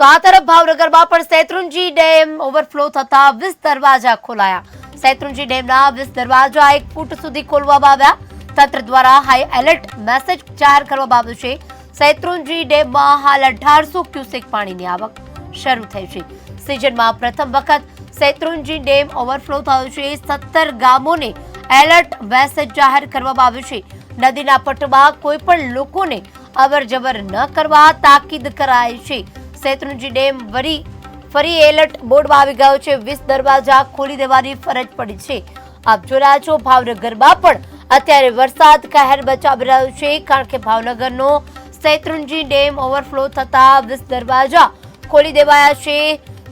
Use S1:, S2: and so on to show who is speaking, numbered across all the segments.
S1: તો આ તરફ ભાવનગરમાં પણ શેત્રુંજી ડેમ ઓવરફ્લો થતા વીસ દરવાજા ખોલાયા. શેત્રુંજી ડેમના વીસ દરવાજા એક ફૂટ સુધી ખોલવામાં આવ્યા. તંત્ર દ્વારા હાઈ એલર્ટ મેસેજ જાહેર કરવામાં આવ્યો છે. શેત્રુંજી ડેમમાં હાલ અઢારસો ક્યુસેક પાણીની આવક શરૂ થઈ છે. સિઝનમાં પ્રથમ વખત શેત્રુંજી ડેમ ઓવરફ્લો થયો છે. સત્તર ગામોને એલર્ટ મેસેજ જાહેર કરવામાં આવ્યો છે. નદીના પટમાં કોઈ પણ લોકોને અવર જવર ન કરવા તાકીદ કરાઈ છે. શેત્રુંજી ડેમ વરી ફરી એલર્ટ બોર્ડમાં આવી ગયો છે. વીસ દરવાજા ખોલી દેવાની ફરજ પડી છે. આપ જોઈ રહ્યા છો, ભાવનગરમાં પણ અત્યારે વરસાદ કહેર બચાવી રહ્યો છે, કારણ કે ભાવનગરનો શેત્રુંજી ડેમ ઓવરફ્લો થતા વીસ દરવાજા ખોલી દેવાયા છે.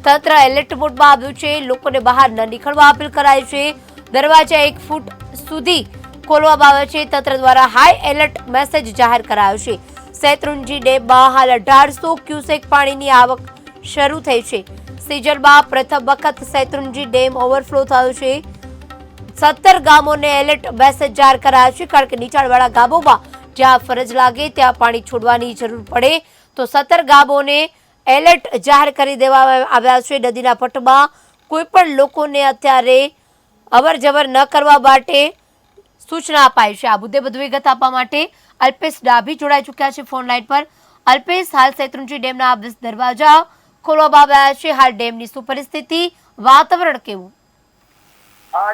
S1: તંત્ર એલર્ટ મોડમાં આવ્યું છે. લોકોને બહાર ન નીકળવા અપીલ કરાય છે. દરવાજા એક ફૂટ સુધી ખોલવામાં આવ્યા છે. તંત્ર દ્વારા હાઈ એલર્ટ મેસેજ જાહેર કરાયો છે. શેત્રુંજી ડેમમાં હાલ અઢારસો ક્યુસેક પાણીની આવક શરૂ થઈ છે. સિઝનમાં પ્રથમ વખત શેત્રુંજી ડેમ ઓવરફ્લો થયો છે. સત્તર ગામોને એલર્ટ મેસેજ જાહેર કરાયા છે કારણ કે નીચાણવાળા ગામોમાં જ્યાં ફરજ લાગે ત્યાં પાણી છોડવાની જરૂર પડે. તો સત્તર ગામોને એલર્ટ જાહેર કરી દેવામાં આવ્યા છે. નદીના પટમાં કોઈ પણ લોકોને અત્યારે અવર જવર ન કરવા માટે સૂચના અપાઈ છે. આ મુદ્દે વધુ વિગત આપવા માટે અલ્પેશ ડાભી જોડાઈ ચૂક્યા છે ફોન લાઈન પર. અલ્પેશ, હાલ શેત્રુંજી ડેમના દરવાજા ખોલવામાં આવ્યા છે. હાલ ડેમની શું પરિસ્થિતિ વાતાવરણ કેવું?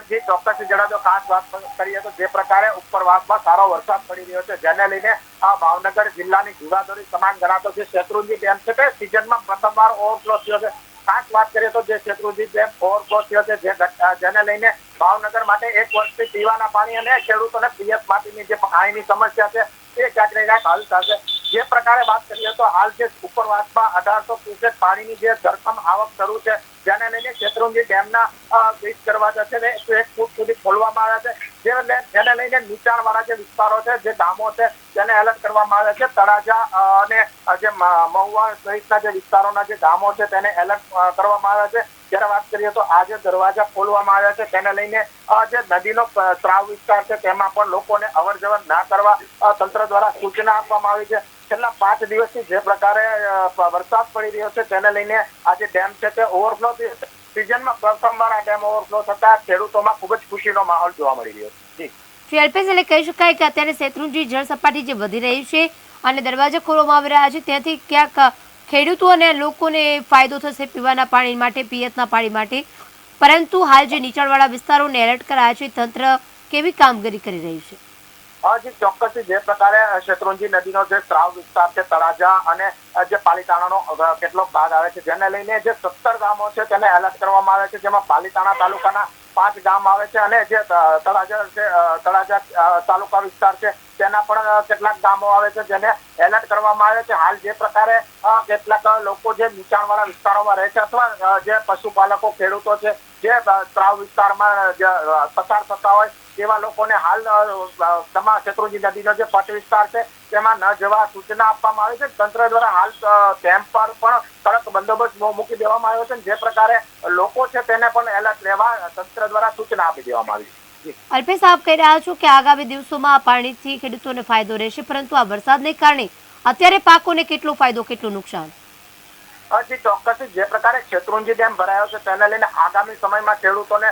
S2: જે ચોક્કસ જણાવ્યો ખાસ વાત કરીએ તો જે પ્રકારે ઉપરવાસમાં સારો વરસાદ પડી રહ્યો છે, જેને લઈને આ ભાવનગર જિલ્લાની જીવાદોરી સમાન ગણાતો જે શેત્રુંજી ડેમ છે તે સિઝનમાં પ્રથમવાર ઓવરફ્લો થયો છે. ખાસ વાત કરીએ તો જે શેત્રુંજી ડેમ ઓવરફ્લો થયો છે જે જેને લઈને ભાવનગર માટે એક વર્ષથી પીવાના પાણી અને ખેડૂતોને પીએફ માટેની જે પાણીની સમસ્યા છે એ ક્યાંક ને ક્યાંક હલ થશે. જે પ્રકારે વાત કરીએ તો હાલ જે ઉપરવાસમાં અઢારસો ક્યુસેક પાણીની જે ધરખમ આવક શરૂ છે જેને લઈને શેત્રુંજી ડેમના અ, કરવા જશે ને એક ફૂટ સુધી ખોલવામાં આવ્યા છે. જેને લઈને નીચાણવાળા જે વિસ્તારો છે, જે ગામો છે, તેને એલર્ટ કરવામાં આવ્યા છે. તળાજા અને જે મહુવા સહિતના જે વિસ્તારોના જે ગામો છે, તેને એલર્ટ કરવામાં આવ્યા છે. જ્યારે વાત કરીએ તો આજે દરવાજા ખોલવામાં આવ્યા છે, તેને લઈને જે નદીનો સ્ત્રાવ વિસ્તાર છે, તેમાં પણ લોકોને અવર જવર ના કરવા તંત્ર દ્વારા સૂચના આપવામાં આવી છે. છેલ્લા પાંચ દિવસથી જે પ્રકારે વરસાદ પડી રહ્યો છે, તેને લઈને આ જે ડેમ છે તે ઓવરફ્લો થયો છે. સિઝનમાં પ્રથમવાર આ ડેમ ઓવરફ્લો થતા ખેડૂતોમાં ખૂબ જ ખુશીનો માહોલ જોવા મળી રહ્યો છે.
S1: અલ્પેશ એટલે કહી શકાય કે અત્યારે શેત્રુંજી જળ સપાટી જે વધી રહી છે અને દરવાજા ખોલવામાં આવી રહ્યા છે, ત્યાંથી ક્યાંક ખેડૂતો અને લોકોને ફાયદો થશે પીવાના પાણી માટે, પિયતના પાણી માટે. પરંતુ હાલ જે નીચાણવાળા વિસ્તારોને એલર્ટ કરાયા છે, તંત્ર કેવી કામગીરી કરી રહ્યું છે?
S2: જે ચોક્કસ જે પ્રકારે શેત્રુંજી નદીનો જે સ્ત્રાવ વિસ્તાર છે, તળાજા અને જે પાલીતાણાનો કેટલો ભાગ આવે છે, જેને લઈને જે સત્તર ગામો છે તેને એલર્ટ કરવામાં આવે છે, જેમાં પાલીતાણા તાલુકાના પાંચ ગામ આવે છે અને જે તળાજા છે તળાજા તાલુકા વિસ્તાર છે, તેના પણ કેટલાક ગામો આવે છે, જેને એલર્ટ કરવામાં આવે છે. હાલ જે પ્રકારે કેટલાક લોકો જે નીચાણવાળા વિસ્તારોમાં રહે છે, અથવા જે પશુપાલકો, ખેડૂતો છે જે ત્રાવ વિસ્તારમાં પસાર થતા હોય તેવા લોકોને હાલ તમામ શેત્રુંજી નદીનો જે પટ વિસ્તાર છે, તેમાં ન જવા સૂચના આપવામાં આવી છે તંત્ર દ્વારા હાલ કેમ્પ પર પણ કડક બંદોબસ્ત મૂકી દેવામાં આવ્યો છે જે પ્રકારે લોકો છે તેને પણ એલર્ટ રહેવા તંત્ર દ્વારા સૂચના આપી દેવામાં આવી છે.
S1: અલ્પેશ, આપ કહી રહ્યા છો કે આગામી દિવસોમાં પાણીથી ખેડૂતોને ફાયદો રહેશે, પરંતુ આ વરસાદને કારણે અત્યારે પાકોને કેટલો ફાયદો, કેટલું નુકસાન
S2: જી ચોક્કસ જે પ્રકારે શેત્રુંજી ડેમ ભરાયો છે, તેને લઈને આગામી સમયમાં ખેડૂતોને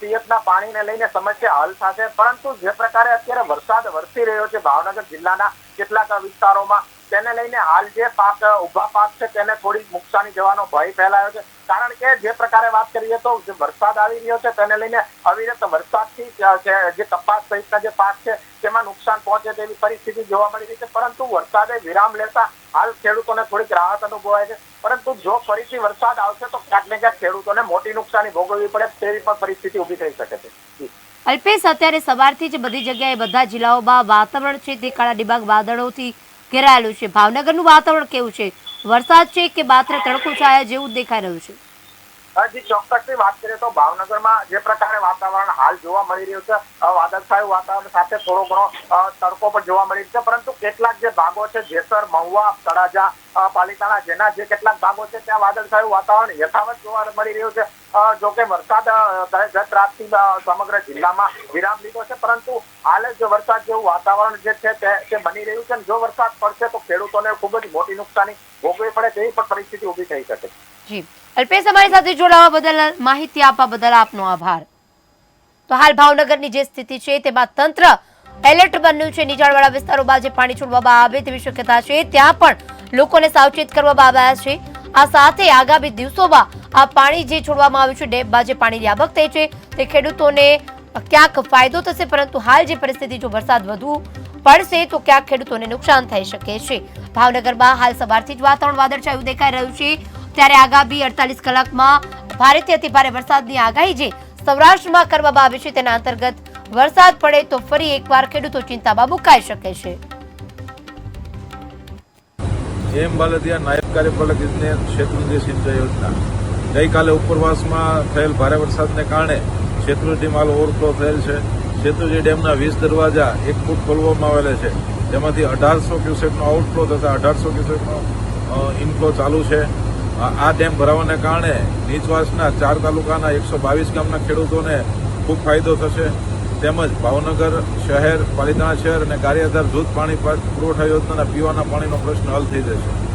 S2: પિયતના પાણીને લઈને સમસ્યા હલ થશે. પરંતુ જે પ્રકારે અત્યારે વરસાદ વરસી રહ્યો છે, ભાવનગર જિલ્લાના કેટલાક વિસ્તારોમાં, તેને લઈને હાલ જે પાક ઊભા પાક છે, તેને થોડી નુકસાની જવાનો ભય ફેલાયો છે. કારણ કે જે પ્રકારે વાત કરીએ તો જે વરસાદ આવી રહ્યો છે તેને લઈને અવિરત વરસાદથી જે કપાસ સહિતના જે પાક છે તેમાં નુકસાન પહોંચે તેવી પરિસ્થિતિ જોવા મળી રહી છે. પરંતુ વરસાદે વિરામ લેતા હાલ ખેડૂતોને થોડીક રાહત અનુભવાય છે. પરંતુ જો ફરીથી વરસાદ આવશે તો ક્યાંક ને ક્યાંક ખેડૂતોને મોટી નુકસાની ભોગવવી પડે તેવી પણ પરિસ્થિતિ ઊભી થઈ શકે છે.
S1: અલ્પેશ, અત્યારે સવારથી જ બધી જગ્યાએ બધા જિલ્લાઓમાં વાતાવરણ છે તે કાળા ડિબાગ વાદળોથી ઘેરાયેલું છે. ભાવનગરનું વાતાવરણ કેવું છે? વરસાદ છે કે માત્ર તડકો છાયા જેવું દેખાઈ રહ્યું છે?
S2: હજી ચોક્કસની વાત કરીએ તો ભાવનગરમાં જે પ્રકારે વાતાવરણ હાલ જોવા મળી રહ્યું છે વાદળછાયું વાતાવરણ સાથે થોડો ઘણો તડકો પણ જોવા મળી છે, પરંતુ કેટલાક જે ભાગો છે, જેસર, મહુવા, તળાજા પાલિતાણા જેના જે કેટલાક ભાગો છે, ત્યાં વાદળછાયું વાતાવરણ યથાવત જોવા મળી રહ્યું છે. જો કે વરસાદ ગત રાતથી સમગ્ર જિલ્લામાં વિરામ લીધો છે, પરંતુ હાલ જ વરસાદ જેવું વાતાવરણ જે છે, તે બની રહ્યું છે જો વરસાદ પડશે તો ખેડૂતોને ખૂબ જ મોટી નુકસાની ભોગવવી પડે તેવી પણ પરિસ્થિતિ ઊભી થઈ શકે
S1: જી. અલ્પેશ, અમારી સાથે જોડાવા બદલ, માહિતી આપવા બદલ આપનો આભાર. તો હાલ ભાવનગરની જે સ્થિતિ છે, તેમાં તંત્ર એલર્ટ બન્યું છે. નીચાણવાળા વિસ્તારોમાં જે પાણી છોડવામાં આવે તેવી શક્યતા છે. ત્યાં પણ લોકોને સાવચેત કરવામાં આવ્યા છે. આ સાથે આગામી દિવસોમાં આ પાણી જે છોડવામાં આવ્યું છે, ડેમમાં જે પાણીની આવક થઈ છે, તે ખેડૂતોને ક્યાંક ફાયદો થશે, પરંતુ હાલ જે પરિસ્થિતિ જો વરસાદ વધુ પડશે, તો ક્યાંક ખેડૂતોને નુકસાન થઈ શકે છે. ભાવનગરમાં હાલ સવારથી જ વાતાવરણ વાદળછાયું દેખાઈ રહ્યું છે. ત્યારે આગામી અડતાલીસ કલાકમાં ભારેથી અતિ ભારે વરસાદની આગાહી જે સૌરાષ્ટ્રમાં કરવામાં આવી છે તેના અંતર્ગત વરસાદ પડે તો ફરી એકવાર ખેડૂતો ચિંતામાં મુકાઈ શકે છે.
S3: જેમ બાલદિયા નાયબ કાર્યપાલક ઇજનેર શેત્રુંજી સિંચાઈ યોજના. ગઈકાલે ઉપરવાસમાં થયેલ ભારે વરસાદને કારણે શેત્રુંજી માલ ઓવરફ્લો થયેલ છે. શેત્રુંજી ડેમના વીસ દરવાજા એક ફૂટ ખોલવામાં આવેલા છે. તેમાંથી અઢારસો ક્યુસેકનો આઉટફ્લો તથા અઢારસો ક્યુસેકનો ઇનફ્લો ચાલુ છે. આ ડેમ ભરાવાને કારણે નીચવાસના ચાર તાલુકાના એકસો બાવીસ ગામના ખેડૂતોને ખૂબ ફાયદો થશે. તેમજ ભાવનગર શહેર, પાલિતાણા શહેર અને કાર્યાધાર જૂથ પાણી પુરવઠા યોજનાના પીવાના પાણીનો પ્રશ્ન હલ થઈ જશે.